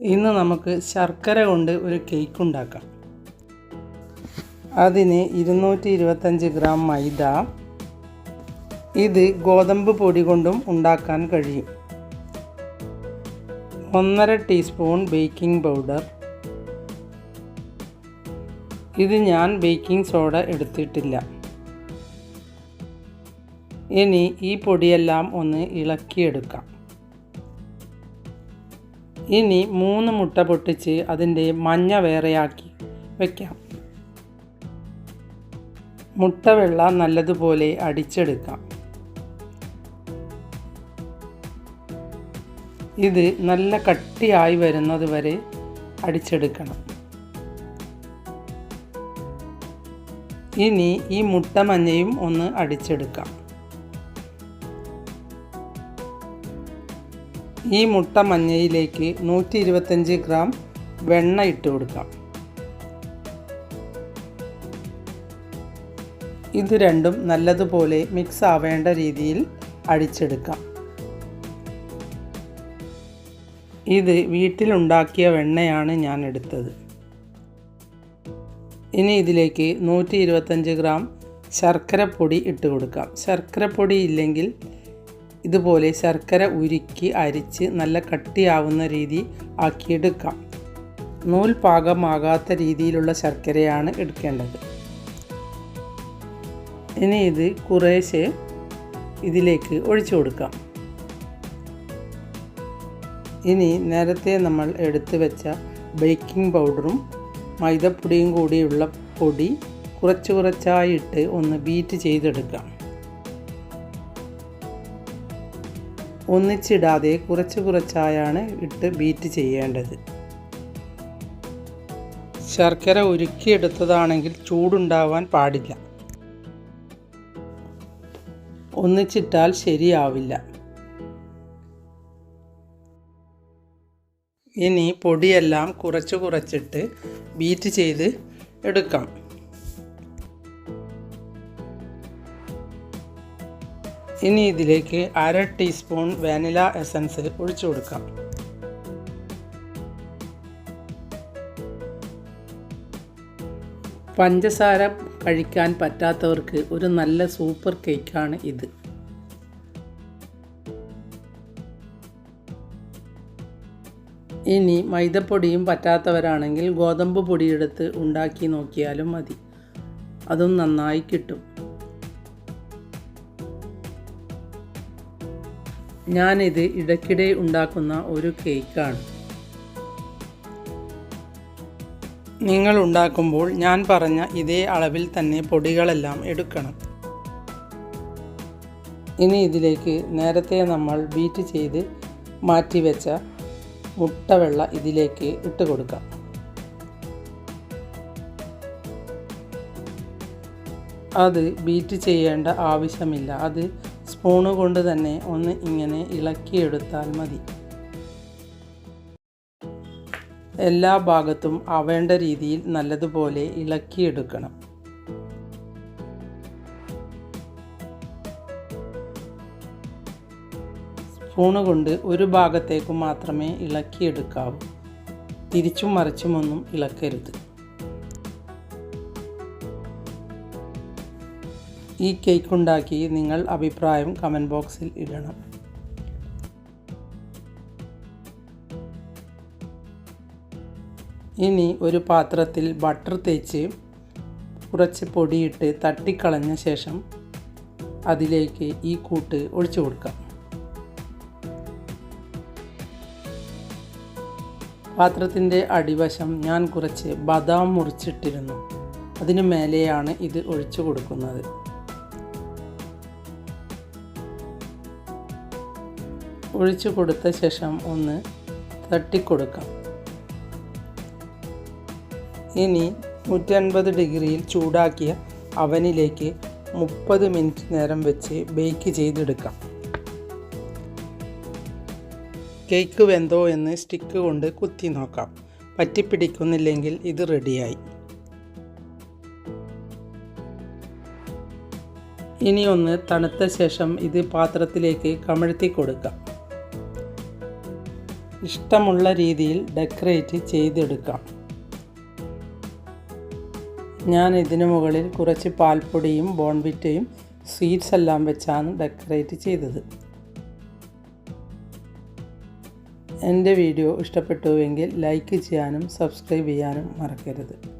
ഇന്ന് നമുക്ക് ശർക്കര കൊണ്ട് ഒരു കേക്ക് ഉണ്ടാക്കാം. അതിന് ഇരുന്നൂറ്റി ഇരുപത്തഞ്ച് ഗ്രാം മൈദ. ഇത് ഗോതമ്പ് പൊടി കൊണ്ടും ഉണ്ടാക്കാൻ കഴിയും. ഒന്നര ടീസ്പൂൺ ബേക്കിംഗ് പൗഡർ. ഇത് ഞാൻ ബേക്കിംഗ് സോഡ എടുത്തിട്ടില്ല. ഇനി ഈ പൊടിയെല്ലാം ഒന്ന് ഇളക്കിയെടുക്കാം. ഇനി മൂന്ന് മുട്ട പൊട്ടിച്ച് അതിന്റെ മഞ്ഞ വേറെയാക്കി വയ്ക്കാം മുട്ട വെള്ള നല്ലതുപോലെ അടിച്ചെടുക്കാം. ഇത് നല്ല കട്ടിയായി വരുന്നത് വരെ അടിച്ചെടുക്കണം. ഇനി ഈ മുട്ട മഞ്ഞയും ഒന്ന് അടിച്ചെടുക്കാം. ഈ മുട്ട മഞ്ഞയിലേക്ക് നൂറ്റി ഇരുപത്തഞ്ച് ഗ്രാം വെണ്ണ ഇട്ട് കൊടുക്കാം. ഇത് രണ്ടും നല്ലതുപോലെ മിക്സ് ആവേണ്ട രീതിയിൽ അടിച്ചെടുക്കാം. ഇത് വീട്ടിലുണ്ടാക്കിയ വെണ്ണയാണ് ഞാൻ എടുത്തത്. ഇനി ഇതിലേക്ക് നൂറ്റി ഇരുപത്തഞ്ച് ഗ്രാം ശർക്കരപ്പൊടി ഇട്ട് കൊടുക്കാം. ശർക്കരപ്പൊടി ഇല്ലെങ്കിൽ ഇതുപോലെ ശർക്കര ഉരുക്കി അരിച്ച് നല്ല കട്ടിയാവുന്ന രീതി ആക്കിയെടുക്കാം. നൂൽ പാകമാകാത്ത രീതിയിലുള്ള ശർക്കരയാണ് എടുക്കേണ്ടത്. ഇനി ഇത് കുറേശ്ശെ ഇതിലേക്ക് ഒഴിച്ചു കൊടുക്കാം. ഇനി നേരത്തെ നമ്മൾ എടുത്തു വെച്ച ബേക്കിംഗ് പൗഡറും മൈദപ്പൊടിയും കൂടിയുള്ള പൊടി കുറച്ച് കുറച്ചായിട്ട് ഒന്ന് ബീറ്റ് ചെയ്തെടുക്കാം. ഒന്നിച്ചിടാതെ കുറച്ച് കുറച്ചായാണ് ഇട്ട് ബീറ്റ് ചെയ്യേണ്ടത്. ശർക്കര ഉരുക്കിയെടുത്തതാണെങ്കിൽ ചൂടുണ്ടാവാൻ പാടില്ല. ഒന്നിച്ചിട്ടാൽ ശരിയാവില്ല. ഇനി പൊടിയെല്ലാം കുറച്ച് കുറച്ചിട്ട് ബീറ്റ് ചെയ്ത് എടുക്കാം. ഇനി ഇതിലേക്ക് അര ടീസ്പൂൺ വാനില എസൻസ് ഒഴിച്ചു കൊടുക്കാം. പഞ്ചസാര കഴിക്കാൻ പറ്റാത്തവർക്ക് ഒരു നല്ല സൂപ്പർ കേക്കാണ് ഇത്. ഇനി മൈദപ്പൊടിയും പറ്റാത്തവരാണെങ്കിൽ ഗോതമ്പ് പൊടിയെടുത്ത് ഉണ്ടാക്കി നോക്കിയാലും മതി. അതും നന്നായി കിട്ടും. ഞാനിത് ഇടയ്ക്കിടെ ഉണ്ടാക്കുന്ന ഒരു കേക്കാണ്. നിങ്ങൾ ഉണ്ടാക്കുമ്പോൾ ഞാൻ പറഞ്ഞ ഇതേ അളവിൽ തന്നെ പൊടികളെല്ലാം എടുക്കണം. ഇനി ഇതിലേക്ക് നേരത്തെ നമ്മൾ ബീറ്റ് ചെയ്ത് മാറ്റി വെച്ച മുട്ടവെള്ള ഇതിലേക്ക് ഇട്ട് കൊടുക്കാം. അത് ബീറ്റ് ചെയ്യേണ്ട ആവശ്യമില്ല. അത് സ്പൂണ് കൊണ്ട് തന്നെ ഒന്ന് ഇങ്ങനെ ഇളക്കിയെടുത്താൽ മതി. എല്ലാ ഭാഗത്തും ആവേണ്ട രീതിയിൽ നല്ലതുപോലെ ഇളക്കിയെടുക്കണം. സ്പൂണ് കൊണ്ട് ഒരു ഭാഗത്തേക്ക് മാത്രമേ ഇളക്കിയെടുക്കാവൂ. തിരിച്ചും മറിച്ചുമൊന്നും ഇളക്കരുത്. ഈ കേക്ക് ഉണ്ടാക്കി നിങ്ങൾ അഭിപ്രായം കമന്റ് ബോക്സിൽ ഇടണം. ഇനി ഒരു പാത്രത്തിൽ ബട്ടർ തേച്ച് കുറച്ച് പൊടിയിട്ട് തട്ടിക്കളഞ്ഞ ശേഷം അതിലേക്ക് ഈ കൂട്ട് ഒഴിച്ചു കൊടുക്കാം. പാത്രത്തിന്റെ അടിവശം ഞാൻ കുറച്ച് ബദാം മുറിച്ചിട്ടിരുന്നു. അതിനു മേലെയാണ് ഇത് ഒഴിച്ചു കൊടുക്കുന്നത്. ഒഴിച്ചു കൊടുത്ത ശേഷം ഒന്ന് തട്ടിക്കൊടുക്കാം. ഇനി നൂറ്റൻപത് ഡിഗ്രിയിൽ ചൂടാക്കിയ അവനിലേക്ക് മുപ്പത് മിനിറ്റ് നേരം വെച്ച് ബേക്ക് ചെയ്തെടുക്കാം. കേക്ക് വെന്തോ എന്ന് സ്റ്റിക്ക് കൊണ്ട് കുത്തി നോക്കാം. പറ്റിപ്പിടിക്കുന്നില്ലെങ്കിൽ ഇത് റെഡിയായി ഇനി ഒന്ന് തണുത്ത ശേഷം ഇത് പാത്രത്തിലേക്ക് കമഴ്ത്തി കൊടുക്കാം. ഇഷ്ടമുള്ള രീതിയിൽ ഡെക്കറേറ്റ് ചെയ്തെടുക്കാം. ഞാൻ ഇതിനു മുകളിൽ കുറച്ച് പാൽപ്പൊടിയും ബോൺവിറ്റയും സ്വീറ്റ്സ് എല്ലാം വെച്ചാണ് ഡെക്കറേറ്റ് ചെയ്തത്. എന്റെ വീഡിയോ ഇഷ്ടപ്പെട്ടുവെങ്കിൽ ലൈക്ക് ചെയ്യാനും സബ്സ്ക്രൈബ് ചെയ്യാനും മറക്കരുത്.